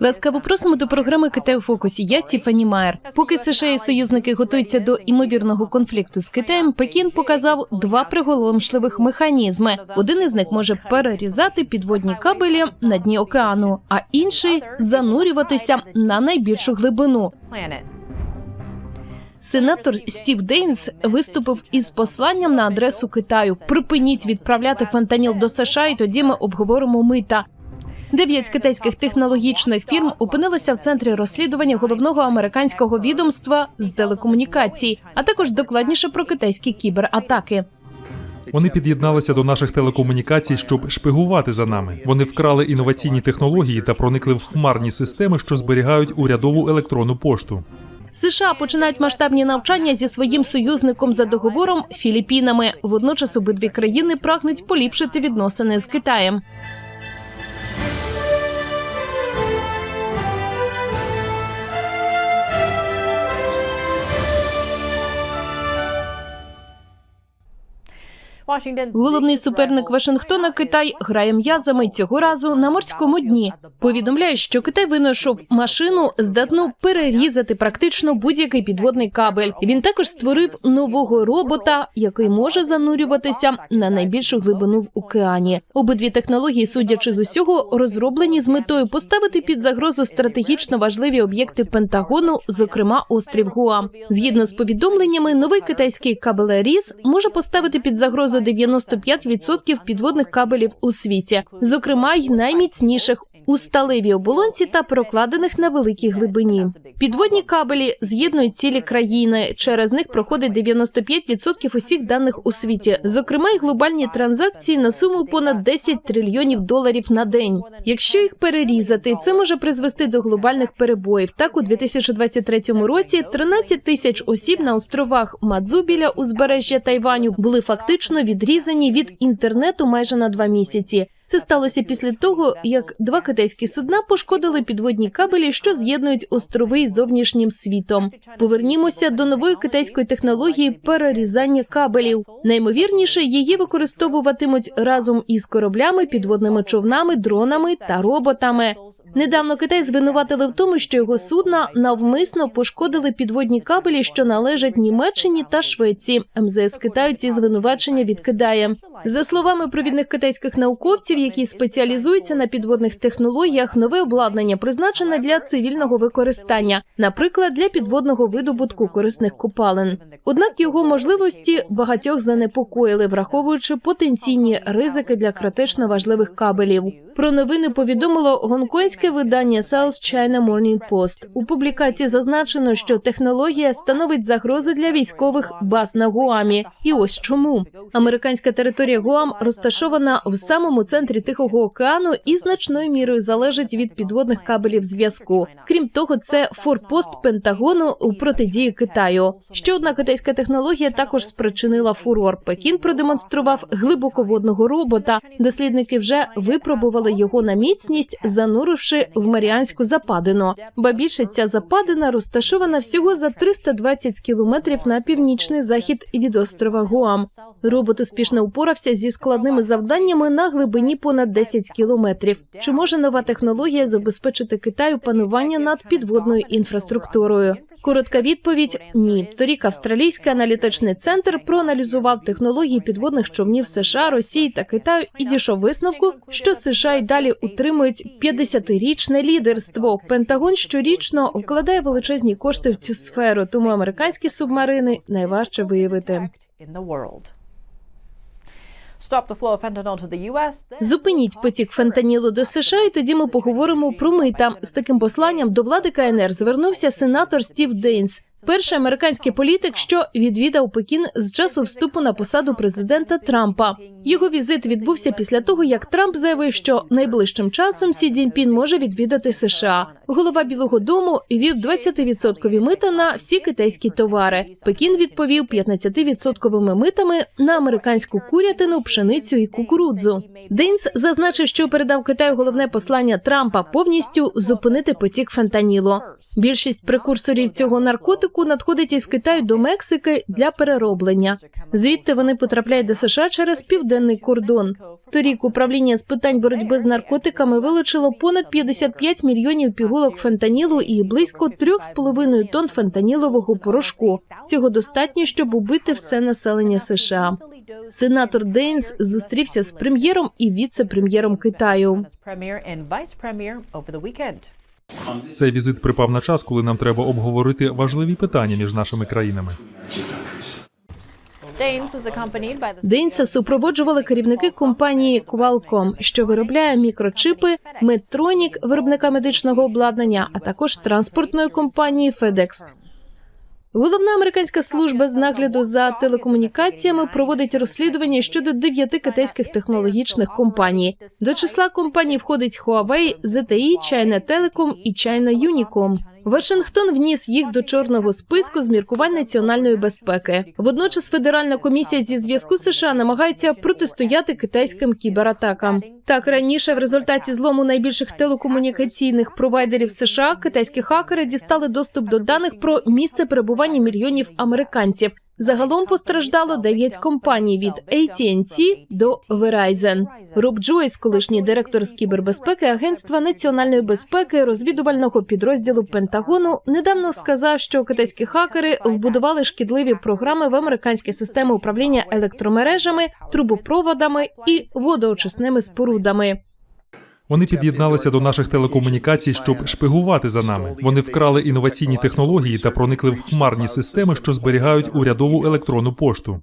Ласкаво просимо до програми Китай у фокусі. Я Тіфані Майер. Поки США і союзники готуються до імовірного конфлікту з Китаєм, Пекін показав два приголомшливих механізми. Один із них може перерізати підводні кабелі на дні океану, а інший занурюватися на найбільшу глибину. Сенатор Стів Дейнс виступив із посланням на адресу Китаю: припиніть відправляти фентаніл до США, і тоді ми обговоримо мита. Дев'ять китайських технологічних фірм опинилися в центрі розслідування головного американського відомства з телекомунікацій, а також докладніше про китайські кібератаки. Вони під'єдналися до наших телекомунікацій, щоб шпигувати за нами. Вони вкрали інноваційні технології та проникли в хмарні системи, що зберігають урядову електронну пошту. США починають масштабні навчання зі своїм союзником за договором Філіппінами. Водночас обидві країни прагнуть поліпшити відносини з Китаєм. Головний суперник Вашингтона Китай грає м'язами цього разу на морському дні. Повідомляє, що Китай винайшов машину, здатну перерізати практично будь-який підводний кабель. Він також створив нового робота, який може занурюватися на найбільшу глибину в океані. Обидві технології, судячи з усього, розроблені з метою поставити під загрозу стратегічно важливі об'єкти Пентагону, зокрема острів Гуам. Згідно з повідомленнями, новий китайський кабелеріз може поставити під загрозу 95% підводних кабелів у світі, зокрема й найміцніших у сталевій оболонці та прокладених на великій глибині. Підводні кабелі з'єднують цілі країни. Через них проходить 95% усіх даних у світі, зокрема й глобальні транзакції на суму понад 10 трильйонів доларів на день. Якщо їх перерізати, це може призвести до глобальних перебоїв. Так, у 2023 році 13 тисяч осіб на островах Мадзу біля узбережжя Тайваню були фактично відрізані від інтернету майже на два місяці. Це сталося після того, як два китайські судна пошкодили підводні кабелі, що з'єднують острови із зовнішнім світом. Повернімося до нової китайської технології перерізання кабелів. Наймовірніше, її використовуватимуть разом із кораблями, підводними човнами, дронами та роботами. Недавно Китай звинуватили в тому, що його судна навмисно пошкодили підводні кабелі, що належать Німеччині та Швеції. МЗС Китаю ці звинувачення відкидає. За словами провідних китайських науковців, які спеціалізуються на підводних технологіях, нове обладнання призначене для цивільного використання, наприклад, для підводного видобутку корисних копалин. Однак його можливості багатьох занепокоїли, враховуючи потенційні ризики для критично важливих кабелів. Про новини повідомило гонконгське видання South China Morning Post. У публікації зазначено, що технологія становить загрозу для військових баз на Гуамі. І ось чому американська територія Гуам розташована в самому центрі Тихого океану і значною мірою залежить від підводних кабелів зв'язку. Крім того, це форпост Пентагону у протидії Китаю. Ще одна китайська технологія також спричинила фурор. Пекін продемонстрував глибоководного робота. Дослідники вже випробували його на міцність, зануривши в Маріанську западину. Ба більше ця западина розташована всього за 320 кілометрів на північний захід від острова Гуам. Робот успішно упорався зі складними завданнями на глибині понад 10 кілометрів. Чи може нова технологія забезпечити Китаю панування над підводною інфраструктурою? Коротка відповідь: ні. Торік австралійський аналітичний центр проаналізував технології підводних човнів США, Росії та Китаю і дійшов висновку, що США й далі утримують 50-річне лідерство. Пентагон щорічно вкладає величезні кошти в цю сферу, тому американські субмарини найважче виявити. Зупиніть потік фентанілу до США, і тоді ми поговоримо про мита. З таким посланням до влади КНР звернувся сенатор Стів Дейнс. Перший американський політик, що відвідав Пекін з часу вступу на посаду президента Трампа. Його візит відбувся після того, як Трамп заявив, що найближчим часом Сі Цзіньпін може відвідати США. Голова Білого Дому вів 20% мита на всі китайські товари. Пекін відповів 15% митами на американську курятину, пшеницю і кукурудзу. Дейнс зазначив, що передав Китаю головне послання Трампа повністю зупинити потік фентанілу. Більшість прекурсорів цього наркотику надходить із Китаю до Мексики для перероблення. Звідти вони потрапляють до США через південний кордон. Торік управління з питань боротьби з наркотиками вилучило понад 55 мільйонів пігулок фентанілу і близько 3,5 тонн фентанілового порошку. Цього достатньо, щоб убити все населення США. Сенатор Дейнс зустрівся з прем'єром і віце-прем'єром Китаю. Цей візит припав на час, коли нам треба обговорити важливі питання між нашими країнами. Дейнса супроводжували керівники компанії Qualcomm, що виробляє мікрочипи, Medtronic, виробника медичного обладнання, а також транспортної компанії FedEx. Головна американська служба з нагляду за телекомунікаціями проводить розслідування щодо дев'яти китайських технологічних компаній. До числа компаній входить Huawei, ZTE, China Telecom і China Unicom. Вашингтон вніс їх до чорного списку з міркувань національної безпеки. Водночас Федеральна комісія зі зв'язку США намагається протистояти китайським кібератакам. Так раніше, в результаті злому найбільших телекомунікаційних провайдерів США, китайські хакери дістали доступ до даних про місце перебування мільйонів американців. Загалом постраждало 9 компаній від AT&T до Verizon. Роб Джойс, колишній директор з кібербезпеки Агентства національної безпеки розвідувального підрозділу Пентагону, недавно сказав, що китайські хакери вбудували шкідливі програми в американські системи управління електромережами, трубопроводами і водоочисними спорудами. Вони під'єдналися до наших телекомунікацій, щоб шпигувати за нами. Вони вкрали інноваційні технології та проникли в хмарні системи, що зберігають урядову електронну пошту.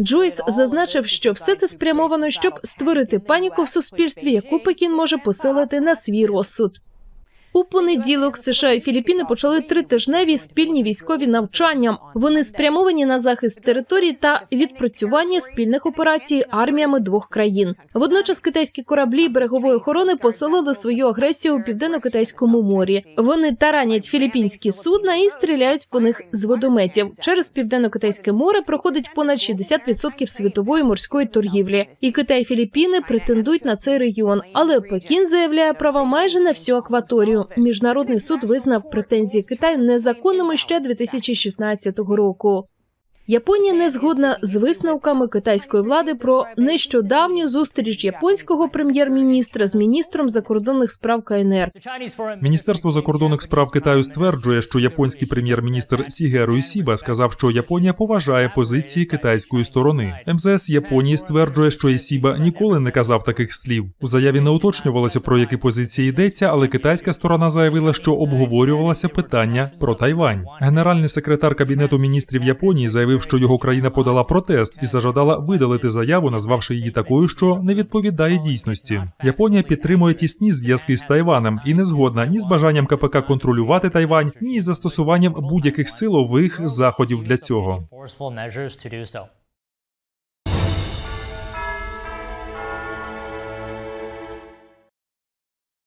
Джойс зазначив, що все це спрямовано, щоб створити паніку в суспільстві, яку Пекін може посилити на свій розсуд. У понеділок США і Філіппіни почали тритижневі спільні військові навчання. Вони спрямовані на захист територій та відпрацювання спільних операцій арміями двох країн. Водночас китайські кораблі берегової охорони посилили свою агресію у південно-китайському морі. Вони таранять філіппінські судна і стріляють по них з водометів. Через південно-китайське море проходить понад 60% світової морської торгівлі. І Китай і Філіппіни претендують на цей регіон. Але Пекін заявляє права майже на всю акваторію. Міжнародний суд визнав претензії Китаю незаконними ще 2016 року. Японія не згодна з висновками китайської влади про нещодавню зустріч японського прем'єр-міністра з міністром закордонних справ КНР. Міністерство закордонних справ Китаю стверджує, що японський прем'єр-міністр Сігеру Ісіба сказав, що Японія поважає позиції китайської сторони. МЗС Японії стверджує, що Ісіба ніколи не казав таких слів. У заяві не уточнювалося про які позиції йдеться, але китайська сторона заявила, що обговорювалося питання про Тайвань. Генеральний секретар кабінету міністрів Японії заявив, що його країна подала протест і зажадала видалити заяву, назвавши її такою, що не відповідає дійсності. Японія підтримує тісні зв'язки з Тайваном і не згодна ні з бажанням КПК контролювати Тайвань, ні з застосуванням будь-яких силових заходів для цього.